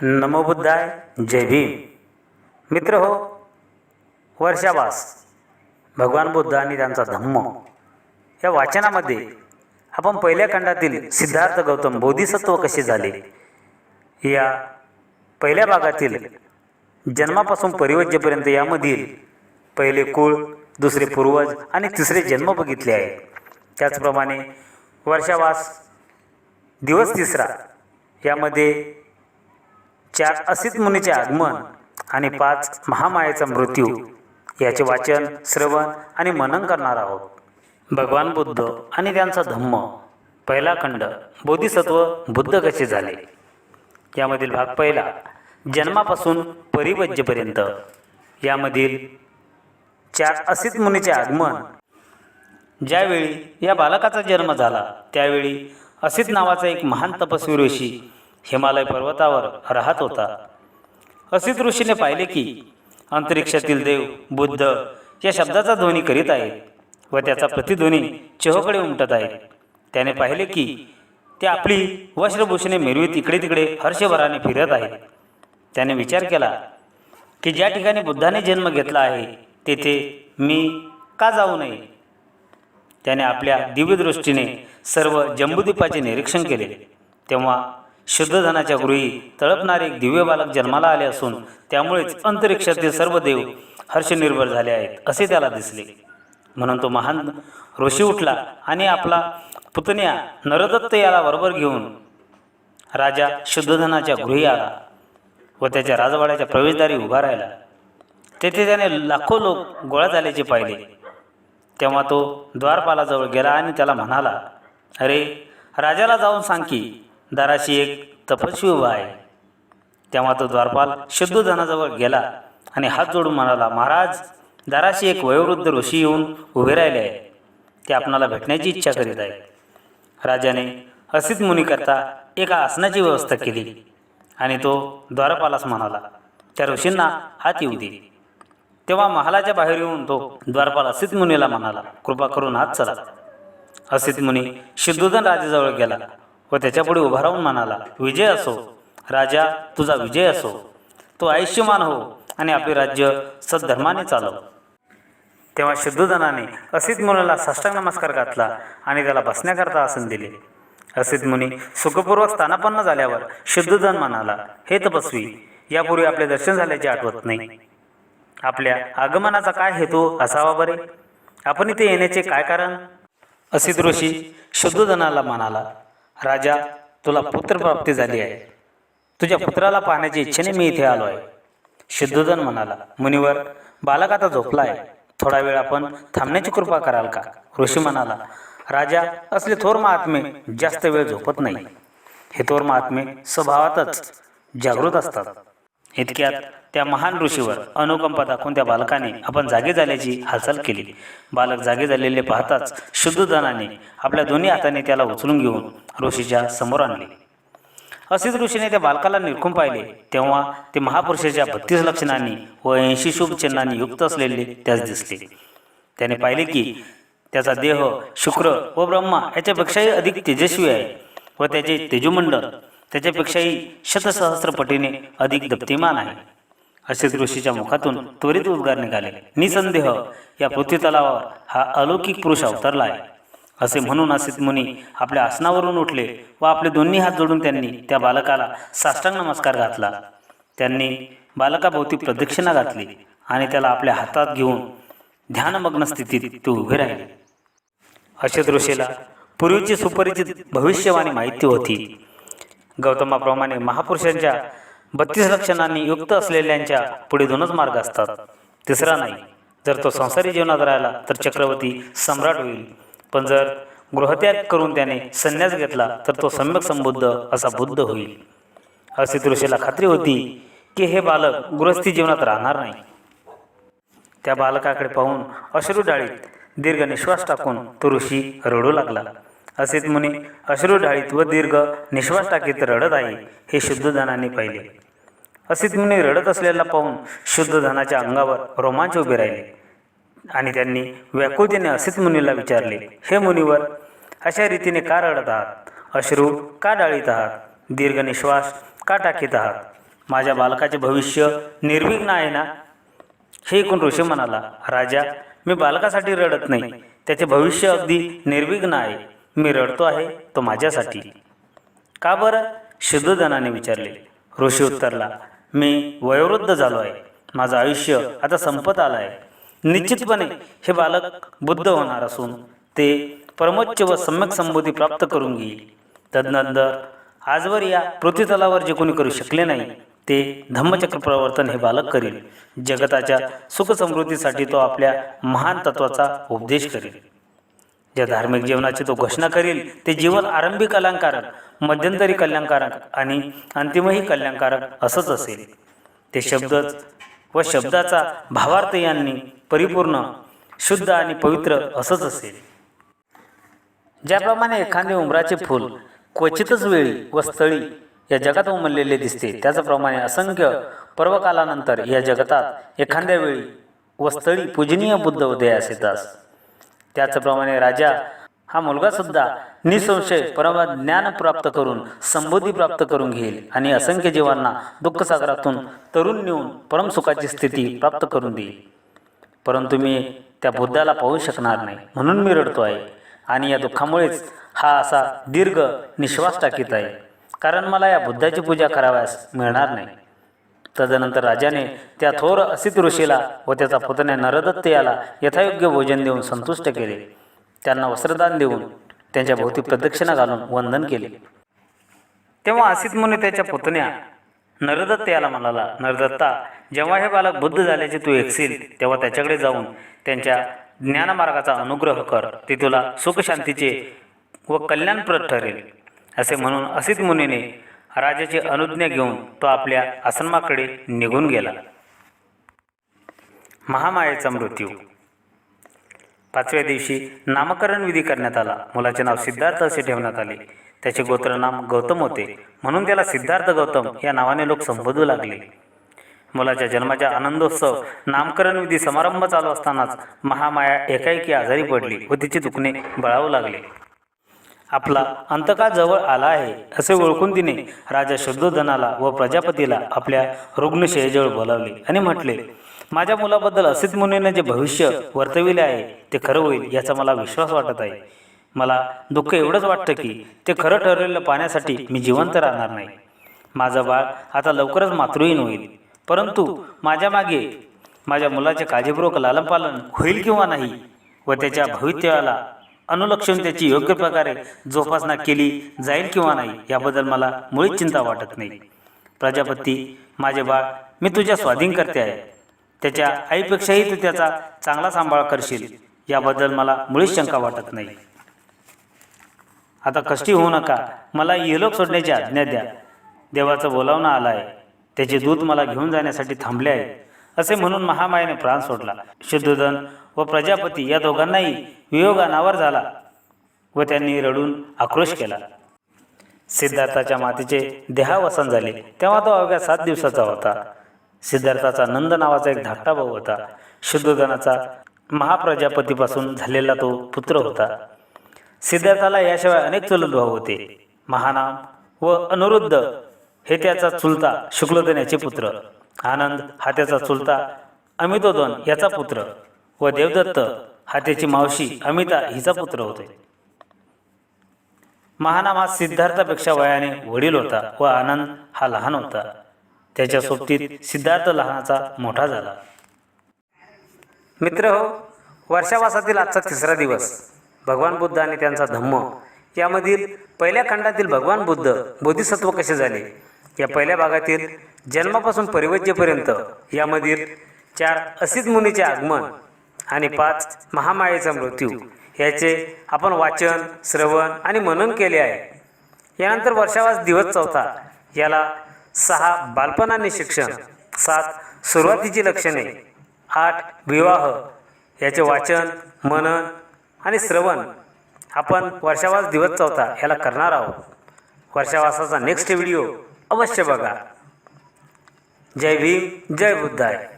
नमो बुद्धाय जय भीम. मित्र हो वर्षावास. भगवान बुद्ध आणि त्यांचा धम्म. या वाचनामध्ये आपण पहिल्या खंडातील सिद्धार्थ गौतम बोधिसत्व कसे झाले? या पहिल्या भागातील जन्मापासून परिवज्यपर्यंत यामधील पहिले कुळ दुसरे पूर्वज आणि तिसरे जन्म बघितले आहे. त्याचप्रमाणे वर्षावास दिवस तिसरा. यामध्ये चार असित मुनीचे आगमन आणि पाच महामायेचा मृत्यू याचे वाचन श्रवण आणि मनन करणार आहोत. भगवान बुद्ध आणि त्यांचा धम्म. पहिला खंड बोधिसत्व बुद्ध कसे झाले? यामधील भाग पहिला जन्मापासून परिवज्यपर्यंत. यामधील चार असित मुनीचे आगमन. ज्यावेळी या बालकाचा जन्म झाला त्यावेळी असित नावाचा एक महान तपस्वी ऋषी हिमालय पर्वतावर राहत होता. असित ऋषीने पाहिले की अंतरिक्षातील देव बुद्ध या शब्दाचा ध्वनी करीत आहेत व त्याचा प्रतिध्वनी चहोकडे उमटत आहे त्याने पाहिले की ते आपली वस्त्रभूषणे मिरवीत इकडे तिकडे हर्षभराने फिरत आहेत. त्याने विचार केला की ज्या ठिकाणी बुद्धाने जन्म घेतला आहे तेथे मी का जाऊ नये? त्याने आपल्या दिव्यदृष्टीने सर्व जम्बुद्वीपाचे निरीक्षण केले. तेव्हा शुद्धधनाच्या गृही तळपणारे एक दिव्य बालक जन्माला आले असून त्यामुळेच अंतरिक्षातील सर्व देव हर्षनिर्भर झाले आहेत असे त्याला दिसले. म्हणून तो महान ऋषी उठला आणि आपला पुतण्या नरदत्त याला बरोबर घेऊन राजा शुद्धधनाच्या गृही आला व त्याच्या राजवाड्याच्या प्रवेशद्वारी उभा राहिला. तेथे त्याने लाखो लोक गोळा झाल्याचे पाहिले. तेव्हा तो द्वारपालाजवळ गेला आणि त्याला म्हणाला अरे राजाला जाऊन सांग की दाराशी एक तपस्वी उभा आहे. तेव्हा तो द्वारपाल शुद्धजनाजवळ गेला आणि हात जोडून म्हणाला महाराज दाराशी एक वयोवृद्ध ऋषी येऊन उभे राहिले आहे ते आपणाला भेटण्याची इच्छा करीत आहे राजाने असित मुनीकरता एका आसनाची व्यवस्था केली आणि तो द्वारपालास म्हणाला त्या ऋषींना हात येऊ दे. तेव्हा महालाच्या बाहेर येऊन तो द्वारपाल असित मुनीला म्हणाला कृपा करून हात चला. असित मुनी शुद्धोधन राजाजवळ गेला. व त्याच्यापुढे उभा राहून म्हणाला विजय असो राजा तुझा विजय असो. तो आयुष्यमान हो आणि आपले राज्य सद्धर्माने चालव. तेव्हा शुद्धोधनाने असित मुलाला साष्टांग नमस्कार घातला आणि त्याला बसण्याकरता आसन दिले. असित मुनी सुखपूर्वक स्थानापन्न झाल्यावर शुद्धोधन म्हणाला हे तपस्वी यापूर्वी आपले दर्शन झाल्याचे आठवत नाही. आपल्या आगमनाचा काय हेतू असावा बरे? आपण इथे येण्याचे काय कारण? असित ऋषी शुद्धोधनाला म्हणाला राजा तुला पुत्रप्राप्ती झाली आहे. तुझ्या पुत्राला पाहण्याच्या इच्छेने मी इथे आलो आहे शुद्धोधन म्हणाला मुनिवर बालक आता झोपला आहे थोडा वेळ आपण थांबण्याची कृपा कराल का? ऋषी म्हणाला राजा असले थोर महात्मे जास्त वेळ झोपत नाही. हे थोर महात्मे स्वभावातच जागृत असतात. इतक्यात त्या महान ऋषीवर अनुकंपा दाखवून त्या बालकाने आपण जागे झाल्याची हालचाल केली. बालक जागे झालेले पाहताच शुद्धधनाने आपल्या दोन्ही हाताने त्याला उचलून घेऊन ऋषीच्या समोर आणले. असेच ऋषीने त्या बालकाला निरखून पाहिले. तेव्हा ते महापुरुषाच्या बत्तीस लक्षणांनी व ऐंशी शुभ चिन्हांनी युक्त असलेले त्यास दिसले. त्याने पाहिले की त्याचा देह शुक्र व ब्रह्मा याच्यापेक्षाही अधिक तेजस्वी आहे व त्याचे तेजुमंडल त्याच्यापेक्षाही शतसहस्रपटीने अधिक दप्तिमान आहे. असेच ऋषीच्या मुखातून त्वरित उद्गार निघाले. निसंदेह या पृथ्वी तलावावर हा अलौकिक पुरुष अवतरला आहे. असे म्हणून असित मुनी आपल्या आसनावरून उठले व आपले दोन्ही हात जोडून त्यांनी त्या बालकाला साष्टांग नमस्कार घातला. त्यांनी बालकाभोवती प्रदक्षिणा घातली आणि त्याला आपल्या हातात घेऊन ध्यानमग्न स्थितीत ते उभे राहिले. अशेत ऋषीला पूर्वीची सुपरिचित भविष्यवाणी माहिती होती. गौतमाप्रमाणे महापुरुषांच्या बत्तीस लक्षणांनी युक्त असलेल्यांच्या पुढे दोनच मार्ग असतात. तिसरा नाही. जर तो संसारी जीवनात राहिला तर चक्रवर्ती सम्राट होईल. पण जर गृहत्याग करून त्याने संन्यास घेतला तर तो सम्यक संबुद्ध असा बुद्ध होईल. असे ऋषीला खात्री होती की हे बालक गृहस्थी जीवनात राहणार नाही. त्या बालकाकडे पाहून अश्रू डाळीत दीर्घ निश्वास टाकून तो ऋषी रडू लागला. असित मुनी अश्रू ढाळीत व दीर्घ निश्वास टाकीत रडत आहे हे शुद्धधनाने पाहिले. असित मुनी रडत असलेला पाहून शुद्धधनाच्या अंगावर रोमांच उभे राहिले आणि त्यांनी व्याकुळतेने असित मुनीला विचारले हे मुनीवर अशा रीतीने का रडत आहात? अश्रू का डाळीत आहात? दीर्घ निश्वास का टाकीत आहात? माझ्या बालकाचे भविष्य निर्विघ्न आहे ना? हे ऐकून ऋषी म्हणाला राजा मी बालकासाठी रडत नाही. त्याचे भविष्य अगदी निर्विघ्न आहे. मी रडतो आहे तो माझ्यासाठी. का बरं? शुद्धधनाने विचारले. ऋषी उत्तरला मी वयोवृद्ध झालो आहे. माझं आयुष्य आता संपत आलं आहे निश्चितपणे हे बालक बुद्ध होणार असून ते परमोच्च व सम्यक संबोधी प्राप्त करून घेईल. तदनंतर आजवर या पृथ्वीतलावर जे कोणी करू शकले नाही ते धम्मचक्र प्रवर्तन हे बालक करील. जगताच्या सुखसमृद्धीसाठी तो आपल्या महान तत्वाचा उपदेश करेल. ज्या धार्मिक जीवनाची तो घोषणा करील ते जीवन आरंभी कल्याणकारक मध्यंतरी कल्याणकारक आणि अंतिमही कल्याणकारक असंच असेल. ते शब्दच व शब्दाचा भावार्थ यांनी परिपूर्ण शुद्ध आणि पवित्र असंच असेल. ज्याप्रमाणे एखादे उमराचे फूल क्वचितच वेळी व स्थळी या जगात उमललेले दिसते त्याचप्रमाणे असंख्य पर्वकालानंतर या जगतात एखाद्या वेळी व स्थळी पूजनीय बुद्ध उदयास येतात. त्याचप्रमाणे राजा हा मुलगासुद्धा निसंशय परमा ज्ञान प्राप्त करून संबोधी प्राप्त करून घेईल आणि असंख्य जीवांना दुःखसागरातून तरुण नेऊन परमसुखाची स्थिती प्राप्त करून देईल. परंतु मी त्या बुद्धाला पाहू शकणार नाही म्हणून मी रडतो आहे आणि या दुःखामुळेच हा असा दीर्घ निश्वास टाकीत आहे. कारण मला या बुद्धाची पूजा कराव्यास मिळणार नाही. तदनंतर राजाने त्या थोर असित ऋषीला व त्याचा पुतण्या नरदत्त याला यथायोग्य भोजन देऊन संतुष्ट केले. त्यांना वस्त्रदान देऊन त्यांच्या भोवती प्रदक्षिणा घालून वंदन केले. तेव्हा असित मुनी त्याच्या पुतण्या नरदत्त याला म्हणाला नरदत्ता जेव्हा हे बालक बुद्ध झाल्याचे तू एकशील तेव्हा त्याच्याकडे जाऊन त्यांच्या ज्ञानमार्गाचा अनुग्रह कर. ते तुला सुखशांतीचे व कल्याणप्रद ठरेल. असे म्हणून असित मुनीने राजाची अनुज्ञा घेऊन तो आपल्या आसनमाकडे निघून गेला. महामायेचा मृत्यू. पाचव्या दिवशी नामकरण विधी करण्यात आला. मुलाचे नाव सिद्धार्थ असे ठेवण्यात आले. त्याचे गोत्रनाम गौतम होते. म्हणून त्याला सिद्धार्थ गौतम या नावाने लोक संबोधू लागले. मुलाच्या जन्माच्या आनंदोत्सव नामकरण विधी समारंभ चालू असतानाच महामाया एकाएकी आजारी पडली व तिचे दुखणे बळावू लागले. आपला अंतकाळ जवळ आला आहे असे ओळखून तिने राजा शुद्धोधनाला व प्रजापतीला आपल्या रुग्णशयेजवळ बोलावले आणि म्हटले माझ्या मुलाबद्दल असित मुनीने जे भविष्य वर्तविले आहे ते खरं होईल याचा मला विश्वास वाटत आहे. मला दुःख एवढंच वाटतं की ते खरं ठरलेलं पाण्यासाठी मी जिवंत राहणार नाही. माझं बाळ आता लवकरच मातृहीन होईल. परंतु माझ्या मागे माझ्या मुलाचे काळजीपूर्वक लालनपालन होईल किंवा नाही व त्याच्या भवितव्याला अनुलक्षण त्याची योग्य प्रकारे जोपासना केली जाईल किंवा नाही याबद्दल मला मुळीच चिंता वाटत नाही. प्रजापती माझे बाळ मी तुझ्या स्वाधीन करते आहे. त्याच्या आईपेक्षाही तू त्याचा चांगला सांभाळ करशील याबद्दल मला मुळीच शंका वाटत नाही. आता कष्टी होऊ नका मला येलोक सोडण्याची आज्ञा द्या. देवाचं बोलावणं आलं आहे त्याचे दूत मला घेऊन जाण्यासाठी थांबले आहे असे म्हणून महामायाने प्राण सोडला. शुद्धोधन व प्रजापती या दोघांनाही वियोग अनावर झाला व त्यांनी रडून आक्रोश केला. सिद्धार्थाच्या मातेचे देहावसन झाले. तेव्हा तो अवघ्या सात दिवसाचा होता. सिद्धार्थाचा नंद नावाचा एक धाकटा भाऊ होता. शुद्धोधनाचा महाप्रजापतीपासून झालेला तो पुत्र होता. सिद्धार्थाला याशिवाय अनेक चुलत भाऊ होते. महानाम व अनुरुद्ध हे त्याचा चुलता शुक्लधन याचे पुत्र. आनंद हा त्याचा चुलता अमितोदन याचा पुत्र व देवदत्त हा त्याची मावशी अमिता हिचा पुत्र होते. महानाम हा सिद्धार्थापेक्षा वयाने वडील होता व आनंद हा लहान होता. त्याच्या सोबतीत सिद्धार्थ लहानाचा मोठा झाला. मित्र हो वर्षावासातील आजचा तिसरा दिवस. भगवान बुद्ध आणि त्यांचा धम्म. यामधील पहिल्या खंडातील भगवान बुद्ध बोधिसत्व कसे झाले? या पहिल्या भागातील जन्मापासून परिवज्यपर्यंत यामधील चार असित मुनीचे आगमन आणि पाच महामायेचा मृत्यू याचे आपण वाचन श्रवण आणि मनन केले आहे. यानंतर वर्षावास दिवस चौथा याला सहा बालपणाने शिक्षण सात सुरुवातीची लक्षणे आठ विवाह याचे वाचन मनन आणि श्रवण आपण वर्षावास दिवस चौथा याला करणार आहोत. वर्षावासाचा नेक्स्ट व्हिडिओ अवश्य बघा. जय भीम जय बुद्धाय.